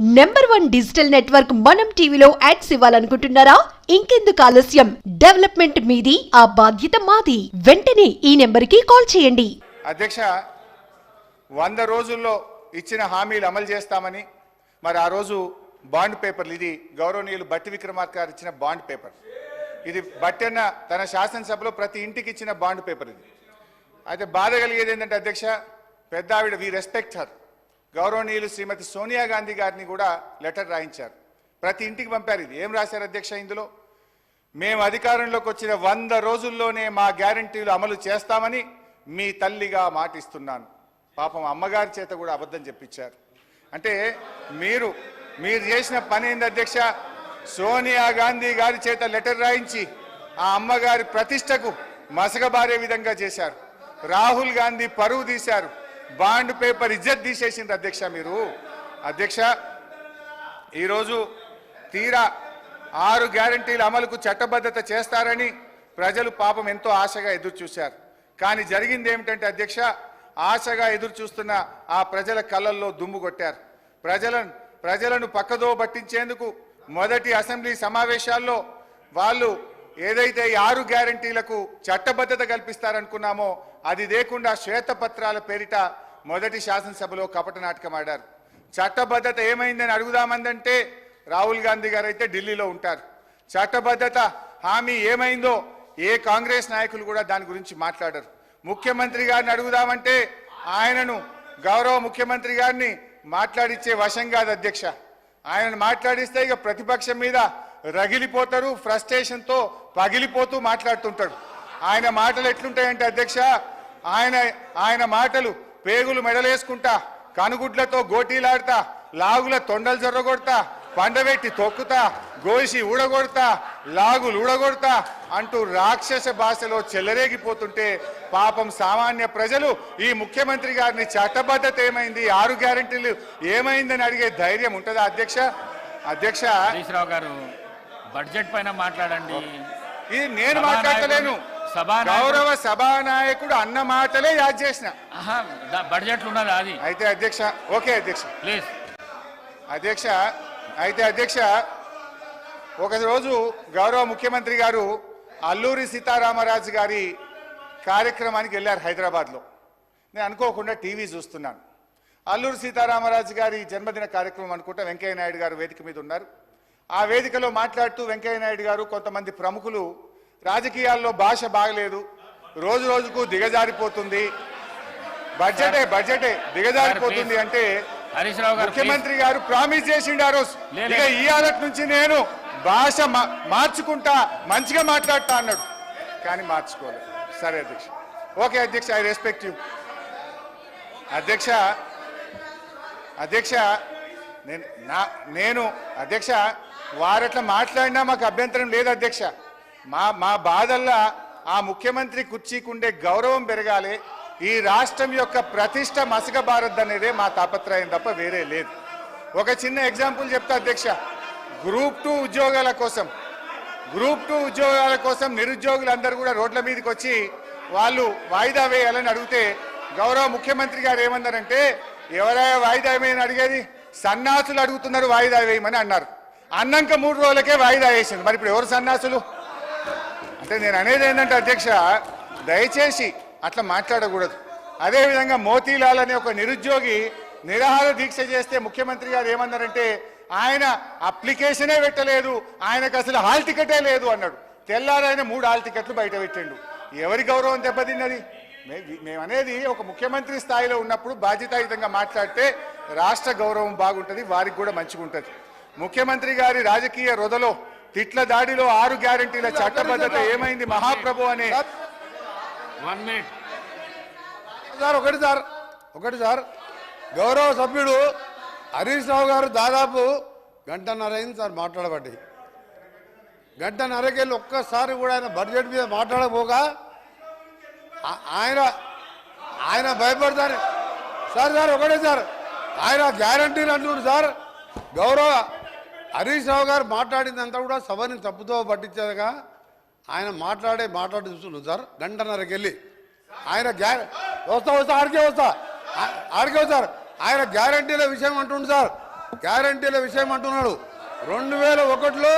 Number one digital network మనం టీవీలో ads ఇవ్వాలనుకుంటున్నారా? ఇంకెందుకు ఆలస్యం? డెవలప్మెంట్ మీది ఆ బాధ్యత మాది. వెంటనే ఈ నెంబర్కి కాల్ చేయండి. అధ్యక్ష వంద రోజుల్లో ఇచ్చిన హామీలు అమలు చేస్తామని మరి ఆ రోజు బాండ్ పేపర్లు ఇది గౌరవనీయులు బట్టి విక్రమార్క గారు ఇచ్చిన బాండ్ పేపర్ ఇది బట్టన్న తన శాసనసభలో ప్రతి ఇంటికి ఇచ్చిన బాండ్ పేపర్ ఇది. అయితే బాధ కలిగేది ఏంటంటే అధ్యక్ష పెద్ద ఆవిడ వి రెస్పెక్ట్ హర్ గౌరవనీయులు శ్రీమతి సోనియా గాంధీ గారిని కూడా లెటర్ రాయించారు. ప్రతి ఇంటికి పంపారు ఇది. ఏం రాశారు అధ్యక్ష ఇందులో? మేము అధికారంలోకి వచ్చిన వంద రోజుల్లోనే మా గ్యారంటీలు అమలు చేస్తామని మీ తల్లిగా మాటిస్తున్నాను. పాపం అమ్మగారి చేత కూడా అబద్ధం చెప్పించారు. అంటే మీరు మీరు చేసిన పని ఏంది అధ్యక్ష? సోనియా గాంధీ గారి చేత లెటర్ రాయించి ఆ అమ్మగారి ప్రతిష్టకు మసకబారే విధంగా చేశారు. రాహుల్ గాంధీ పరువు తీశారు. బాండ్ పేపర్ ఇజ్జత్ తీసేసింది అధ్యక్ష మీరు. అధ్యక్ష ఈరోజు తీరా ఆరు గ్యారంటీల అమలుకు చట్టబద్ధత చేస్తారని ప్రజలు పాపం ఎంతో ఆశగా ఎదురు చూశారు కానీ జరిగింది ఏమిటంటే అధ్యక్ష ఆశగా ఎదురు చూస్తున్న ఆ ప్రజల కళ్ళల్లో దుమ్ము కొట్టారు. ప్రజలను ప్రజలను పక్కదో పట్టించేందుకు మొదటి అసెంబ్లీ సమావేశాల్లో వాళ్ళు ఏదైతే ఈ ఆరు గ్యారంటీలకు చట్టబద్ధత కల్పిస్తారనుకున్నామో అది లేకుండా శ్వేతపత్రాల పేరిట మొదటి శాసనసభలో కపట నాటకం ఆడారు. చట్టబద్ధత ఏమైందని అడుగుదామందంటే రాహుల్ గాంధీ గారు అయితే ఢిల్లీలో ఉంటారు. చట్టబద్ధత హామీ ఏమైందో ఏ కాంగ్రెస్ నాయకులు కూడా దాని గురించి మాట్లాడరు. ముఖ్యమంత్రి గారిని అడుగుదామంటే ఆయనను గౌరవ ముఖ్యమంత్రి గారిని మాట్లాడిచ్చే వశం కాదు అధ్యక్ష. ఆయనను మాట్లాడిస్తే ఇక ప్రతిపక్షం మీద రగిలిపోతారు ఫ్రస్ట్రేషన్తో పగిలిపోతూ మాట్లాడుతుంటాడు ఆయన మాటలు ఎట్లుంటాయంటే అధ్యక్ష ఆయన ఆయన మాటలు పేగులు మెడలేసుకుంటా కనుగుడ్లతో గోటీలాడతా లాగుల తొండలు జొర్రగొడతా పండబెట్టి తొక్కుతా గోసి ఊడగొడతా లాగులు ఊడగొడతా అంటూ రాక్షస భాషలో చెలరేగిపోతుంటే పాపం సామాన్య ప్రజలు ఈ ముఖ్యమంత్రి గారిని చట్టబద్ధత ఏమైంది? ఆరు గ్యారెంటీలు ఏమైందని అడిగే ధైర్యం ఉంటుందా అధ్యక్ష? అధ్యక్ష? గారు బడ్జెట్ పైన మాట్లాడండి. ఇది నేను మాట్లాడలేను సభానాయకుడు- గౌరవ సభానాయకుడు అన్న మాటలే యాద్ చేసిన. బడ్జెట్లో ఉన్నది అది. అయితే అధ్యక్ష ఓకే అధ్యక్ష. ప్లీజ్. అధ్యక్ష అయితే అధ్యక్ష ఒక రోజు గౌరవ ముఖ్యమంత్రి గారు అల్లూరి సీతారామరాజు గారి కార్యక్రమానికి వెళ్ళారు హైదరాబాద్లో. నేను అనుకోకుండా టీవీ చూస్తున్నాను. అల్లూరి సీతారామరాజు గారి జన్మదిన కార్యక్రమం అనుకుంటా వెంకయ్య నాయుడు గారు వేదిక మీద ఉన్నారు. ఆ వేదికలో మాట్లాడుతూ వెంకయ్య నాయుడు గారు కొంతమంది ప్రముఖులు రాజకీయాల్లో భాష బాగలేదు. రోజు రోజుకు దిగజారిపోతుంది. బడ్జెటే బడ్జెటే దిగజారిపోతుంది అంటే ముఖ్యమంత్రి గారు ప్రామిస్ చేసిండు ఆ రోజు. ఇక ఇవాళ నుంచి నేను భాష మార్చుకుంటా మంచిగా మాట్లాడతా అన్నాడు. కానీ మార్చుకోలేదు సరే అధ్యక్ష. ఓకే అధ్యక్ష ఐ రెస్పెక్ట్ యూ. అధ్యక్ష అధ్యక్ష నేను నా నేను అధ్యక్ష వారట్లా మాట్లాడినా మాకు అభ్యంతరం లేదు అధ్యక్ష. మా మా బాధల్లా ఆ ముఖ్యమంత్రి కుర్చీకుండే గౌరవం పెరగాలి ఈ రాష్ట్రం యొక్క ప్రతిష్ట మసకబారద్దు అనేదే మా తాపత్రయం తప్ప వేరే లేదు. ఒక చిన్న ఎగ్జాంపుల్ చెప్తా అధ్యక్ష. గ్రూప్ టూ ఉద్యోగాల కోసం గ్రూప్ టూ ఉద్యోగాల కోసం నిరుద్యోగులందరూ కూడా రోడ్ల మీదకి వచ్చి వాళ్ళు వాయిదా వేయాలని అడిగితే గౌరవ ముఖ్యమంత్రి గారు ఏమన్నారంటే ఎవరైనా వాయిదా వేయని అడిగేది? సన్నాసులు అడుగుతున్నారు వాయిదా వేయమని అన్నారు. అన్నాక మూడు రోజులకే వాయిదా వేసింది. మరి ఇప్పుడు ఎవరు సన్నాసులు? అంటే నేను అనేది ఏంటంటే అధ్యక్ష దయచేసి అట్లా మాట్లాడకూడదు. అదేవిధంగా మోతీలాల్ అనే ఒక నిరుద్యోగి నిరాహార దీక్ష చేస్తే ముఖ్యమంత్రి గారు ఏమన్నారంటే ఆయన అప్లికేషనే పెట్టలేదు ఆయనకు అసలు హాల్ టికెటే లేదు అన్నాడు. తెల్లారైన మూడు హాల్ టికెట్లు బయట పెట్టిండు. ఎవరి గౌరవం దెబ్బతిన్నది? మేమనేది ఒక ముఖ్యమంత్రి స్థాయిలో ఉన్నప్పుడు బాధ్యతాయుతంగా మాట్లాడితే రాష్ట్ర గౌరవం బాగుంటుంది వారికి కూడా మంచిగా ఉంటుంది ముఖ్యమంత్రి గారి రాజకీయ రొదలో తిట్ల దాడిలో ఆరు గ్యారంటీల చట్టబద్ధత ఏమైంది? మహాప్రభు అనే వన్ మినిట్. సార్ ఒకటి సార్ ఒకటి సార్. గౌరవ సభ్యుడు హరీష్ రావు గారు దాదాపు గంటన్నర అయింది సార్ మాట్లాడబట్టి. గంటన్నరకెళ్ళి ఒక్కసారి కూడా ఆయన బడ్జెట్ మీద మాట్లాడకపోగా ఆ- ఆయన ఆయన భయపడతారు. సార్ సార్ ఒకటే సార్. ఆయన గ్యారంటీలు అంటున్నారు సార్. గౌరవ హరీష్ రావు గారు మాట్లాడిందంతా కూడా సభని తప్పుతో పట్టించేదిగా. ఆయన మాట్లాడే మాట్లాడి చూస్తున్నాం సార్. గంటన్నరకి వెళ్ళి ఆయన గ్యా వస్తా వస్తా ఆడికే వస్తా. ఆడికే వస్తారు ఆయన గ్యారంటీల విషయం అంటుండు సార్. గ్యారంటీల విషయం అంటున్నాడు. రెండు వేల ఒకటిలో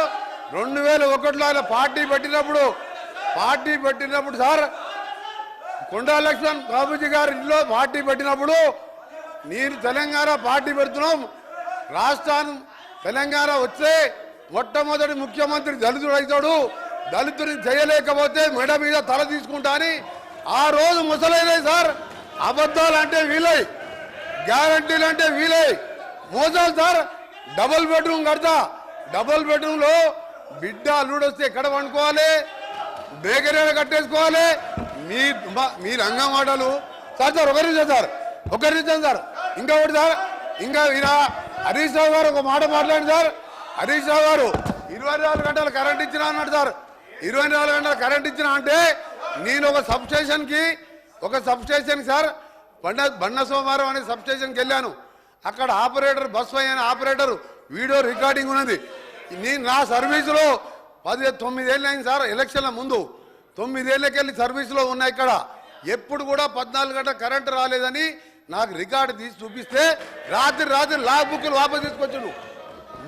రెండు వేల ఒకటిలో ఆయన పార్టీ పెట్టినప్పుడు పార్టీ పెట్టినప్పుడు సార్ కొండా లక్ష్మణ్ బాబుజీ గారి ఇంట్లో పార్టీ పెట్టినప్పుడు నేను తెలంగాణ పార్టీ పెడుతున్నాం. రాష్ట్రాన్ని తెలంగాణ వస్తే మొట్టమొదటి ముఖ్యమంత్రి దళితుడు అవుతాడు. దళితుడిని చేయలేకపోతే మెడ మీద తల తీసుకుంటా అని ఆ రోజు ముసలైన సార్. అబద్ధాలు అంటే వీలై గ్యారంటీలు అంటే వీలై. మోసాలు సార్. డబుల్ బెడ్రూమ్ కడతా. డబుల్ బెడ్రూమ్లో బిడ్డ అల్లుడు వస్తే ఎక్కడ వండుకోవాలి బేకరీలో కట్టేసుకోవాలి? మీ మీ రంగం మాటలు. సార్ సార్ ఒకరి సార్. ఒకరి సార్. ఇంకా ఒకటి సార్. ఇంకా ఇలా హరీష్ రావు గారు ఒక మాట మాట్లాడండి సార్. హరీష్ రావు గారు ఇరవై నాలుగు గంటలు కరెంట్ ఇచ్చినా అన్నాడు సార్. ఇరవై నాలుగు గంటలు కరెంట్ ఇచ్చినా అంటే నేను ఒక సబ్స్టేషన్కి ఒక సబ్స్టేషన్ సార్ బండ బండ సోమవారం అనే సబ్స్టేషన్కి వెళ్ళాను. అక్కడ ఆపరేటర్ బస్ అయిన ఆపరేటర్ వీడియో రికార్డింగ్ ఉన్నది. నేను నా సర్వీసులో పది తొమ్మిదేళ్ళు అయింది సార్ ఎలక్షన్ల ముందు. తొమ్మిదేళ్ళకెళ్ళి సర్వీసులో ఉన్నా ఇక్కడ. ఎప్పుడు కూడా పద్నాలుగు గంటల కరెంటు రాలేదని నాకు రికార్డు తీసి చూపిస్తే రాత్రి రాత్రి లా బుక్లు వాపసు తీసుకొచ్చాడు.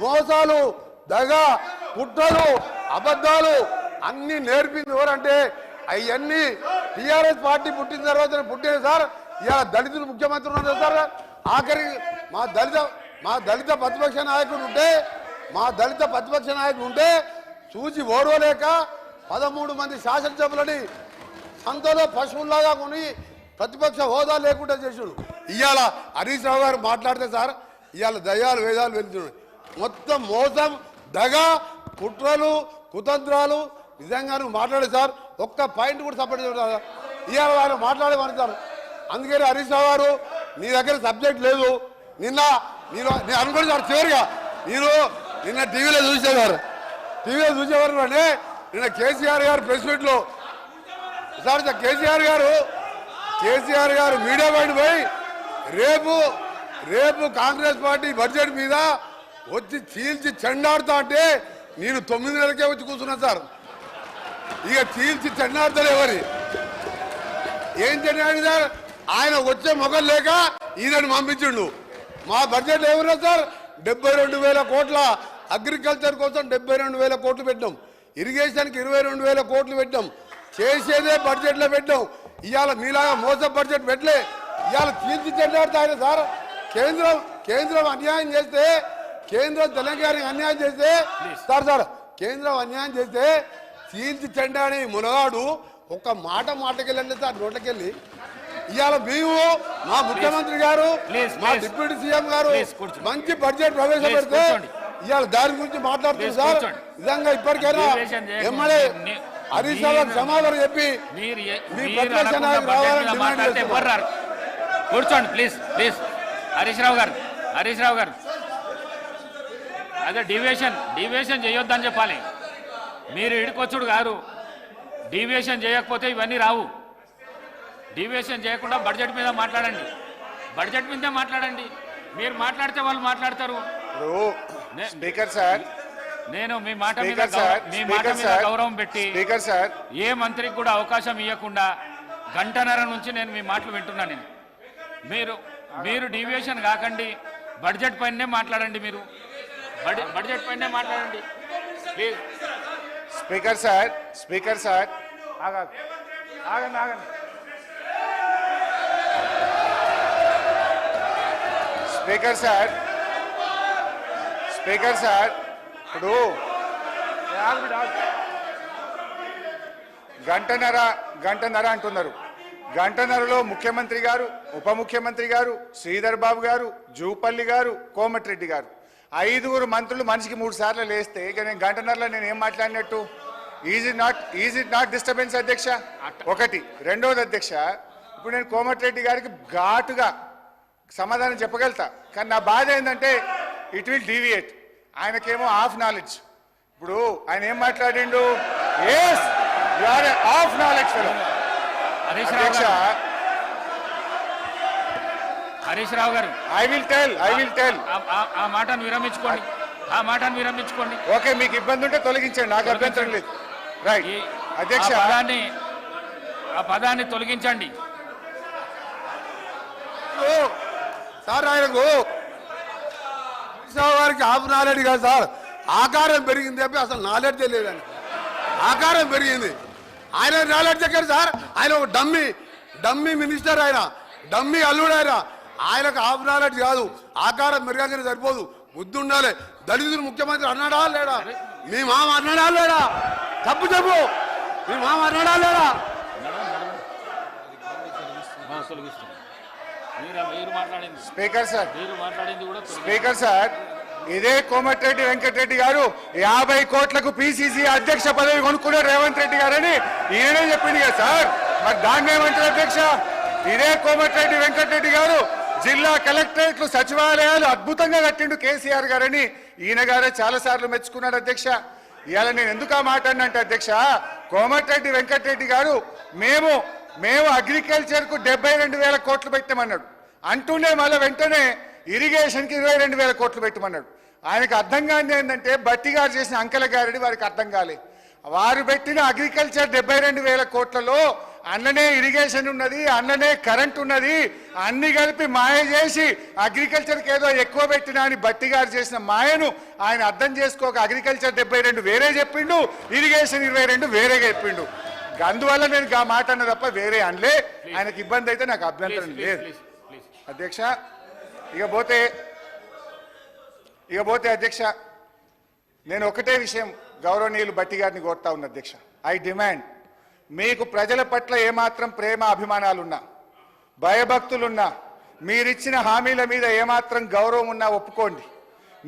మోసాలు దగ పుట్టలు అబద్ధాలు అన్ని నేర్పింది ఎవరంటే అవన్నీ టిఆర్ఎస్ పార్టీ పుట్టిన తర్వాత పుట్టిన సార్. ఇలా దళితులు ముఖ్యమంత్రి ఉన్నారు సార్. ఆఖరి మా దళిత మా దళిత ప్రతిపక్ష నాయకుడు ఉంటే మా దళిత ప్రతిపక్ష నాయకుడు ఉంటే చూసి ఓడవలేక పదమూడు మంది శాసనసభలని సంతలో పశువుల్లాగా కొని ప్రతిపక్ష హోదా లేకుండా చేసాడు. ఇవాళ హరీష్ రావు గారు మాట్లాడితే సార్ ఇవాళ దయాలు వేదాలు వెళ్తున్నాడు మొత్తం మోసం దగ కుట్రలు కుతంత్రాలు. నిజంగా నువ్వు మాట్లాడే సార్ ఒక్క పాయింట్ కూడా సపోర్ట్ చేయడం ఇవాళ ఆయన మాట్లాడేవారు సార్. అందుకని హరీష్ రావు గారు నీ దగ్గర సబ్జెక్ట్ లేదు. నిన్న నేను నేను అనుకోండి సార్ చివరిగా నేను నిన్న టీవీలో చూసేవారు. టీవీలో చూసేవారు అంటే నిన్న కేసీఆర్ గారు ప్రెస్ మీట్లో. సార్ సార్ కేసీఆర్ గారు కేసీఆర్ గారు మీడియా బయట పోయి రేపు రేపు కాంగ్రెస్ పార్టీ బడ్జెట్ మీద వచ్చి చీల్చి చెండాడుతా అంటే నేను తొమ్మిది నెలలకే వచ్చి కూర్చున్నా సార్. ఇక చీల్చి చెండాడుతారు ఎవరి? ఏం చెండాడు సార్? ఆయన వచ్చే మొగలు లేక ఈయనని పంపించిండు. మా బడ్జెట్ ఎవరు సార్? డెబ్బై రెండు వేల కోట్ల అగ్రికల్చర్ కోసం డెబ్బై రెండు వేల కోట్లు పెట్టాం ఇరిగేషన్కి ఇరవై రెండు వేల కోట్లు పెట్టాం చేసేదే బడ్జెట్లో పెట్టాం ఇవాళ మీలాగా మోస బడ్జెట్ పెట్టలే ఇవాళ తీర్చి ఆయన సార్ కేంద్రం కేంద్రం అన్యాయం చేస్తే కేంద్రం తెలంగాణకి అన్యాయం చేస్తే సార్ సార్ కేంద్రం అన్యాయం చేస్తే చీల్చి చెండాని మునగాడు ఒక్క మాట మాటకెళ్ళండి సార్ నోట్లకెళ్ళి ఇవాళ మేము మా ముఖ్యమంత్రి గారు మా. డిప్యూటీ సీఎం గారు. మంచి బడ్జెట్ ప్రవేశపెడితే. ఇవాళ దాని గురించి Please, సార్. నిజంగా ఇప్పటికైనా. ఎమ్మెల్యే హరీష్ రావుకి సమాధానం చెప్పి కూర్చోండి ప్లీజ్ ప్లీజ్. హరీష్ రావు గారు హరీష్ రావు గారు. అదే డివియేషన్ డివియేషన్ చేయొద్దని చెప్పాలి. మీరు ఇడికొచ్చుడు గారు డివియేషన్ చేయకపోతే ఇవన్నీ రావు. డివియేషన్ చేయకుండా బడ్జెట్ మీద మాట్లాడండి. బడ్జెట్ మీదే మాట్లాడండి. మీరు మాట్లాడితే వాళ్ళు మాట్లాడతారు. స్పీకర్ సార్ నేను మీ మాట మీద మీ మాట మీద గౌరవం పెట్టి స్పీకర్ సార్. ఏ మంత్రికి కూడా అవకాశం ఇవ్వకుండా గంటన్నర నుంచి నేను మీ మాటలు వింటున్నాను నేను. మీరు మీరు డీవియేషన్ కాకండి బడ్జెట్ పైనే మాట్లాడండి మీరు. బడ్జె- బడ్జెట్ పైనే మాట్లాడండి. Please speaker sir speaker sir. ఆగా ఆగండి ఆగండి. Speaker sir. Speaker sir. ఇప్పుడు గంటన్నర గంటన్నర అంటున్నారు. గంటన్నరలో ముఖ్యమంత్రి గారు ఉప ముఖ్యమంత్రి గారు శ్రీధర్ బాబు గారు జూపల్లి గారు కోమటిరెడ్డి గారు. ఐదుగురు మంత్రులు మనిషికి మూడు సార్లు లేస్తే ఇక నేను గంటన్నరలో నేను ఏం మాట్లాడినట్టు? Easy not easy not disturbance అధ్యక్ష? ఒకటి. రెండవది అధ్యక్ష ఇప్పుడు నేను కోమటిరెడ్డి గారికి ఘాటుగా సమాధానం చెప్పగలుగుతా. కానీ నా బాధ ఏంటంటే ఇట్ విల్ డీవియేట్ ఆయనకేమో హాఫ్ నాలెడ్జ్ ఇప్పుడు ఆయన ఏం మాట్లాడిండు? Yes you are half knowledge fellow అధ్యక్ష గారు హరీష్ రావు గారు I will tell I will tell ఆ- మాటను విరమించుకోండి. ఆ మాటను విరమించుకోండి. ఓకే మీకు ఇబ్బంది ఉంటే తొలగించండి నాకు అభ్యంతరం లేదు. రైట్ అధ్యక్ష పదాన్ని ఆ పదాన్ని తొలగించండి. సార్ ఆయనకు హరీశ్రావు గారికి హాఫ్ నాలెడ్జ్ కాదు సార్. ఆకారం పెరిగింది చెప్పి అసలు నాలెడ్జ్ లేదని ఆకారం పెరిగింది. ఆయన నాలెడ్జ్ దగ్గర సార్? ఆయన ఒక డమ్మి డమ్మి మినిస్టర్ ఆయన డమ్మి అల్లుడు ఆయన. ఆయనకు హాఫ్ నాలెడ్జ్ కాదు. ఆకారం పెరగానే సరిపోదు. బుద్ధి ఉండాలి. దళితులు ముఖ్యమంత్రి అన్నాడా లేడా మీ మామ అన్నాడా లేడా తప్పు చెప్పు. మీ మామ అన్నాడా లేడా తొలగిస్తుంది మీరు మీరు మాట్లాడింది స్పీకర్ సార్. స్పీకర్ సార్ ఇదే కోమటిరెడ్డి వెంకటరెడ్డి గారు యాభై కోట్లకు పిసిసి అధ్యక్ష పదవి కొనుక్కున్నారు రేవంత్ రెడ్డి గారని ఈయనే చెప్పింది కదా సార్. మరి దాన్ని ఏమంటారు అధ్యక్ష? ఇదే కోమటిరెడ్డి వెంకటరెడ్డి గారు జిల్లా కలెక్టరేట్లు సచివాలయాలు అద్భుతంగా కట్టిండు కేసీఆర్ గారని ఈయన గారే చాలా సార్లు మెచ్చుకున్నాడు అధ్యక్ష. ఇవాళ నేను ఎందుకు ఆ మాట అధ్యక్ష కోమటిరెడ్డి వెంకటరెడ్డి గారు మేము మేము అగ్రికల్చర్కు డెబ్బై రెండు వేల కోట్లు పెట్టామన్నాడు. అంటూనే మళ్ళీ వెంటనే ఇరిగేషన్కి ఇరవై రెండు వేల కోట్లు పెట్టమన్నాడు. ఆయనకు అర్థం కాని ఏంటంటే బట్టి గారు చేసిన అంకెల గారిని వారికి అర్థం కాలే. వారు పెట్టిన అగ్రికల్చర్ డెబ్బై రెండు వేల కోట్లలో అన్ననే ఇరిగేషన్ ఉన్నది అన్ననే కరెంట్ ఉన్నది అన్ని కలిపి మాయ చేసి అగ్రికల్చర్కి ఏదో ఎక్కువ పెట్టినా అని బట్టి గారు చేసిన మాయను ఆయన అర్థం చేసుకోక అగ్రికల్చర్ డెబ్బై రెండు వేరే చెప్పిండు ఇరిగేషన్ ఇరవై రెండు వేరేగా చెప్పిండు. అందువల్ల నేను ఆ మాట అన్న తప్ప వేరే అనలే. ఆయనకి ఇబ్బంది అయితే నాకు అభ్యంతరం లేదు. అధ్యక్ష ఇక పోతే ఇక పోతే అధ్యక్ష నేను ఒకటే విషయం గౌరవనీయులు బట్టి గారిని కోరుతా ఉన్నా అధ్యక్ష. ఐ డిమాండ్ మీకు ప్రజల పట్ల ఏమాత్రం ప్రేమ అభిమానాలున్నా భయభక్తులున్నా మీరిచ్చిన హామీల మీద ఏమాత్రం గౌరవం ఉన్నా ఒప్పుకోండి.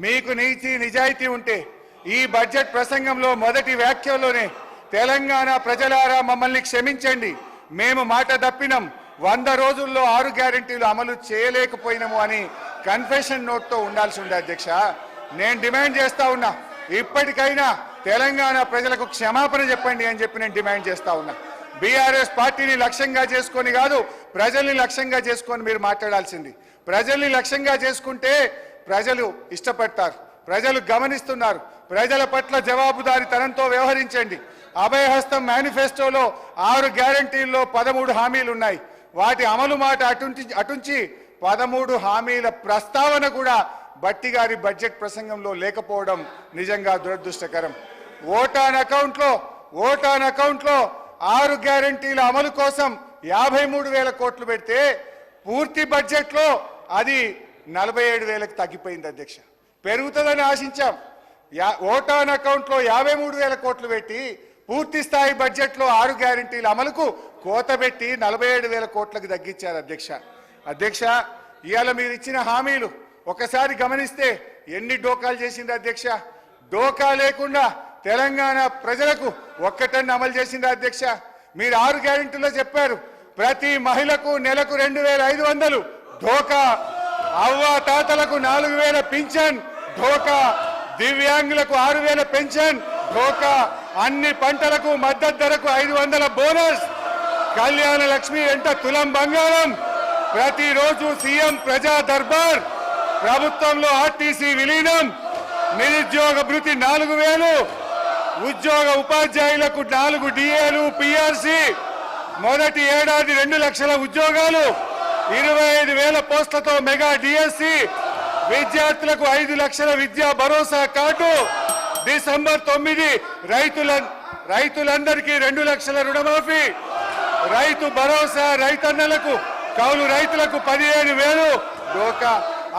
మీకు నీతి నిజాయితీ ఉంటే ఈ బడ్జెట్ ప్రసంగంలో మొదటి వ్యాఖ్యలోనే తెలంగాణ ప్రజలారా మమ్మల్ని క్షమించండి. మేము మాట తప్పినాం. వంద రోజుల్లో ఆరు గ్యారెంటీలు అమలు చేయలేకపోయినాము అని కన్ఫెషన్ నోట్తో ఉండాల్సి ఉంది అధ్యక్ష. నేను డిమాండ్ చేస్తా ఉన్నా. ఇప్పటికైనా తెలంగాణ ప్రజలకు క్షమాపణ చెప్పండి అని చెప్పి నేను డిమాండ్ చేస్తా ఉన్నా. బీఆర్ఎస్ పార్టీని లక్ష్యంగా చేసుకొని కాదు ప్రజల్ని లక్ష్యంగా చేసుకొని మీరు మాట్లాడాల్సింది. ప్రజల్ని లక్ష్యంగా చేసుకుంటే ప్రజలు ఇష్టపడతారు. ప్రజలు గమనిస్తున్నారు. ప్రజల పట్ల జవాబుదారీతనంతో వ్యవహరించండి. అభయహస్తం మేనిఫెస్టోలో ఆరు గ్యారంటీల్లో పదమూడు హామీలు ఉన్నాయి వాటి అమలు మాట అటుంచి అటుంచి పదమూడు హామీల ప్రస్తావన కూడా బట్టి గారి బడ్జెట్ ప్రసంగంలో లేకపోవడం నిజంగా దురదృష్టకరం. ఓటాన్ అకౌంట్లో ఓటాన్ అకౌంట్లో ఆరు గ్యారంటీల అమలు కోసం యాభై మూడు వేల కోట్లు పెడితే పూర్తి బడ్జెట్లో అది నలభై ఏడు వేలకు తగ్గిపోయింది అధ్యక్ష. పెరుగుతుందని ఆశించాం. యా ఓటాన్ అకౌంట్లో యాభై మూడు వేల కోట్లు పెట్టి పూర్తి స్థాయి బడ్జెట్లో ఆరు గ్యారంటీల అమలుకు కోత పెట్టి నలభై ఏడు వేల కోట్లకు తగ్గించారు అధ్యక్ష. అధ్యక్ష ఇవాళ మీరు ఇచ్చిన హామీలు ఒకసారి గమనిస్తే ఎన్ని డోకాలు చేసింది అధ్యక్ష? డోకా లేకుండా తెలంగాణ ప్రజలకు ఒక్కటన్ను అమలు చేసింది అధ్యక్ష. మీరు ఆరు గ్యారెంటీలో చెప్పారు ప్రతి మహిళకు నెలకు రెండు వేల ఐదు వందలు ఢోకా అవ్వ తాతలకు నాలుగు వేల పింఛన్ ఢోకా దివ్యాంగులకు ఆరు వేల పెన్షన్ ఢోకా అన్ని పంటలకు మద్దతు ధరకు ఐదు వందల బోనస్. కళ్యాణ లక్ష్మి వెంట తులం బంగారం. ప్రతిరోజు సీఎం ప్రజా దర్బార్. ప్రభుత్వంలో ఆర్టీసీ విలీనం. నిరుద్యోగ భృతి నాలుగు వేలు. ఉద్యోగ ఉపాధ్యాయులకు నాలుగు డిఏలు పిఆర్సి. మొదటి ఏడాది రెండు లక్షల ఉద్యోగాలు. ఇరవై ఐదు వేల పోస్టులతో మెగా డిఎస్సి. విద్యార్థులకు ఐదు లక్షల విద్యా భరోసా కార్డు. డిసెంబర్ తొమ్మిది రైతుల రైతులందరికీ రెండు లక్షల రుణమాఫీ. రైతు భరోసా రైతన్నలకు కౌలు రైతులకు పదిహేను వేలు డోకా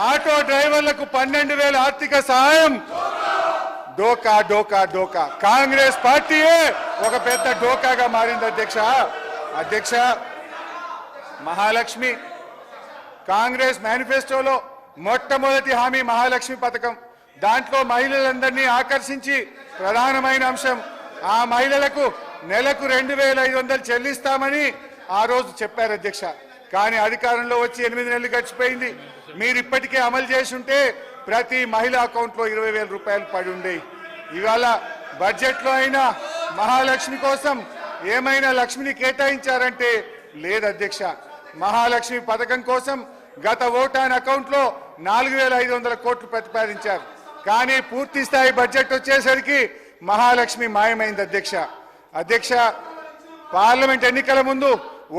ఆటో డ్రైవర్లకు పన్నెండు వేల ఆర్థిక సహాయం. డోకా డోకా డోకా. కాంగ్రెస్ పార్టీయే ఒక పెద్ద డోకాగా మారింది అధ్యక్ష. అధ్యక్ష మహాలక్ష్మి. కాంగ్రెస్ మేనిఫెస్టోలో మొట్టమొదటి హామీ మహాలక్ష్మి పథకం. దాంట్లో మహిళలందరినీ ఆకర్షించి ప్రధానమైన అంశం ఆ మహిళలకు నెలకు రెండు వేల ఐదు వందలు చెల్లిస్తామని ఆ రోజు చెప్పారు అధ్యక్ష. కానీ అధికారంలో వచ్చి ఎనిమిది నెలలు గడిచిపోయింది. మీరు ఇప్పటికే అమలు చేసి ఉంటే ప్రతి మహిళ అకౌంట్లో ఇరవై వేల రూపాయలు పడి ఉండేవి ఇవాళ బడ్జెట్లో అయినా మహాలక్ష్మి కోసం ఏమైనా లక్ష్మిని కేటాయించారంటే లేదు అధ్యక్ష. మహాలక్ష్మి పథకం కోసం గత ఓటాన్ అకౌంట్లో నాలుగు వేల ఐదు వందల కోట్లు ప్రతిపాదించారు. కానీ పూర్తి స్థాయి బడ్జెట్ వచ్చేసరికి మహాలక్ష్మి మాయమైంది అధ్యక్ష. అధ్యక్ష పార్లమెంట్ ఎన్నికల ముందు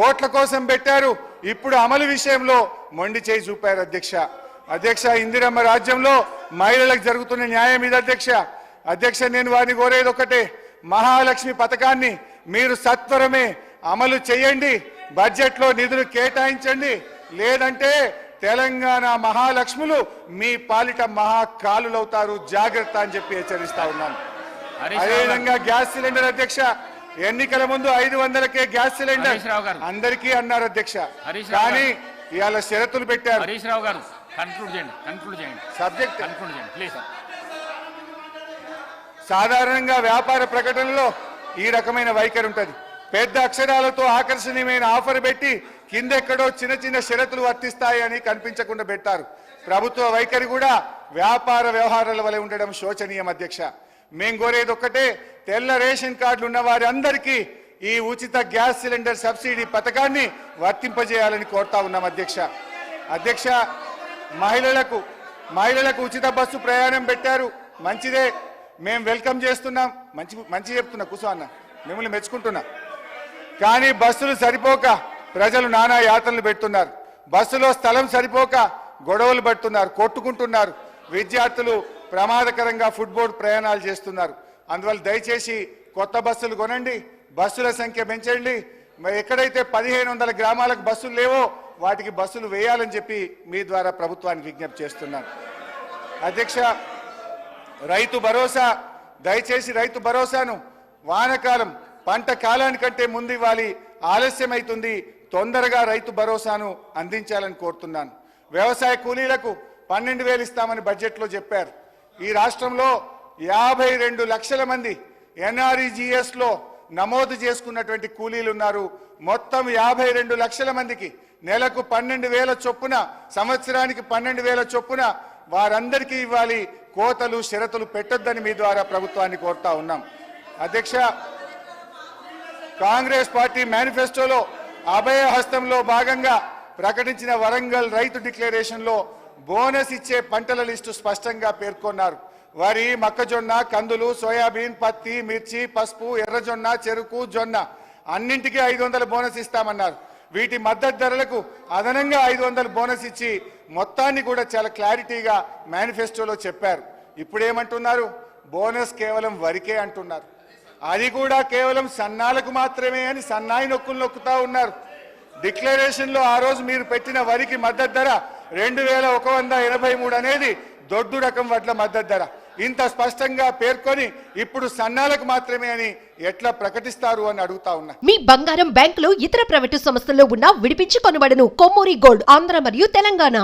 ఓట్ల కోసం పెట్టారు. ఇప్పుడు అమలు విషయంలో మొండి చేయి చూపారు అధ్యక్ష. అధ్యక్ష ఇందిరమ్మ రాజ్యంలో మహిళలకు జరుగుతున్న న్యాయం ఇది అధ్యక్ష. అధ్యక్ష నేను వారిని కోరేది ఒకటే మహాలక్ష్మి పథకాన్ని మీరు సత్వరమే అమలు చేయండి. బడ్జెట్లో నిధులు కేటాయించండి. లేదంటే తెలంగాణ మహాలక్ష్ములు మీ పాలిట మహాకాలులవుతారు. జాగ్రత్త అని చెప్పి హెచ్చరిస్తా ఉన్నాను. అదేవిధంగా గ్యాస్ సిలిండర్ అధ్యక్ష ఎన్నికల ముందు ఐదు వందలకే గ్యాస్ సిలిండర్. అందరికీ అన్నారు అధ్యక్ష. కానీ ఇవాళ షరతులు పెట్టారు. హరీష్ రావు గారు కన్క్లూడ్ చేయండి కన్క్లూడ్ చేయండి. సబ్జెక్ట్ కన్క్లూడ్ చేయండి ప్లీజ్ సాధారణంగా వ్యాపార ప్రకటనలో ఈ రకమైన వైఖరి ఉంటుంది. పెద్ద అక్షరాలతో ఆకర్షణీయమైన ఆఫర్ పెట్టి కిందెక్కడో చిన్న చిన్న షరతులు వర్తిస్తాయని కనిపించకుండా పెట్టారు. ప్రభుత్వ వైఖరి కూడా వ్యాపార వ్యవహారాల వలె ఉండడం శోచనీయం అధ్యక్ష. మేం కోరేది ఒక్కటే తెల్ల రేషన్ కార్డులు ఉన్న వారి అందరికీ ఈ ఉచిత గ్యాస్ సిలిండర్ సబ్సిడీ పథకాన్ని వర్తింపజేయాలని కోరుతా ఉన్నాం అధ్యక్ష. అధ్యక్ష మహిళలకు మహిళలకు ఉచిత బస్సు ప్రయాణం పెట్టారు. మంచిదే. మేము వెల్కమ్ చేస్తున్నాం. మంచి మంచి చెప్తున్నా కూర్చో అన్న. మిమ్మల్ని మెచ్చుకుంటున్నా. కానీ బస్సులు సరిపోక ప్రజలు నానా యాతనలు పెడుతున్నారు. బస్సులో స్థలం సరిపోక గొడవలు పడుతున్నారు కొట్టుకుంటున్నారు. విద్యార్థులు ప్రమాదకరంగా ఫుట్బోర్డ్ ప్రయాణాలు చేస్తున్నారు. అందువల్ల దయచేసి కొత్త బస్సులు కొనండి బస్సుల సంఖ్య పెంచండి. ఎక్కడైతే పదిహేను వందల గ్రామాలకు బస్సులు లేవో వాటికి బస్సులు వేయాలని చెప్పి మీ ద్వారా ప్రభుత్వానికి విజ్ఞప్తి చేస్తున్నాను. అధ్యక్ష రైతు భరోసా దయచేసి రైతు భరోసాను. వానకాలం పంట కాలానికంటే ముందు ఇవ్వాలి. ఆలస్యమైతుంది. తొందరగా రైతు భరోసాను అందించాలని కోరుతున్నాను. వ్యవసాయ కూలీలకు పన్నెండు వేలు ఇస్తామని బడ్జెట్లో చెప్పారు. ఈ రాష్ట్రంలో యాభై రెండు లక్షల మంది ఎన్ఆర్ఈజిఎస్లో నమోదు చేసుకున్నటువంటి కూలీలు ఉన్నారు. మొత్తం యాభై రెండు లక్షల మందికి నెలకు పన్నెండు వేల చొప్పున సంవత్సరానికి పన్నెండు వేల చొప్పున వారందరికీ ఇవ్వాలి. కోతలు షరతులు పెట్టొద్దని మీ ద్వారా ప్రభుత్వాన్ని కోరుతా ఉన్నాం. అధ్యక్ష కాంగ్రెస్ పార్టీ మేనిఫెస్టోలో అభయ హస్తంలో భాగంగా ప్రకటించిన వరంగల్ రైతు డిక్లరేషన్లో బోనస్ ఇచ్చే పంటల లిస్టు స్పష్టంగా పేర్కొన్నారు. వరి మొక్కజొన్న కందులు సోయాబీన్ పత్తి మిర్చి పసుపు ఎర్రజొన్న చెరుకు జొన్న అన్నింటికీ ఐదు వందల బోనస్ ఇస్తామన్నారు. వీటి మద్దతు ధరలకు అదనంగా ఐదు వందల బోనస్ ఇచ్చి మొత్తాన్ని కూడా చాలా క్లారిటీగా మేనిఫెస్టోలో చెప్పారు. ఇప్పుడేమంటున్నారు? బోనస్ కేవలం వరికే అంటున్నారు. అది కూడా కేవలం సన్నాలకు మాత్రమే అని సన్నాయి నొక్కులు నొక్కుతా ఉన్నారు. డిక్లరేషన్లో ఆ రోజు మీరు పెట్టిన వరికి మద్దతు ధర రెండు వేల ఒక వంద ఎనభై మూడు అనేది దొడ్డు రకం వడ్ల మద్దతు ధర. ఇంత స్పష్టంగా పేర్కొని ఇప్పుడు సన్నాలకు మాత్రమే అని ఎట్లా ప్రకటిస్తారు అని అడుగుతా ఉన్నా. మీ బంగారం బ్యాంకులో ఇతర ప్రైవేటు సంస్థల్లో ఉన్న విడిపించి కొనబడను కొమ్మూరి గోల్డ్ ఆంధ్ర మరియు తెలంగాణ.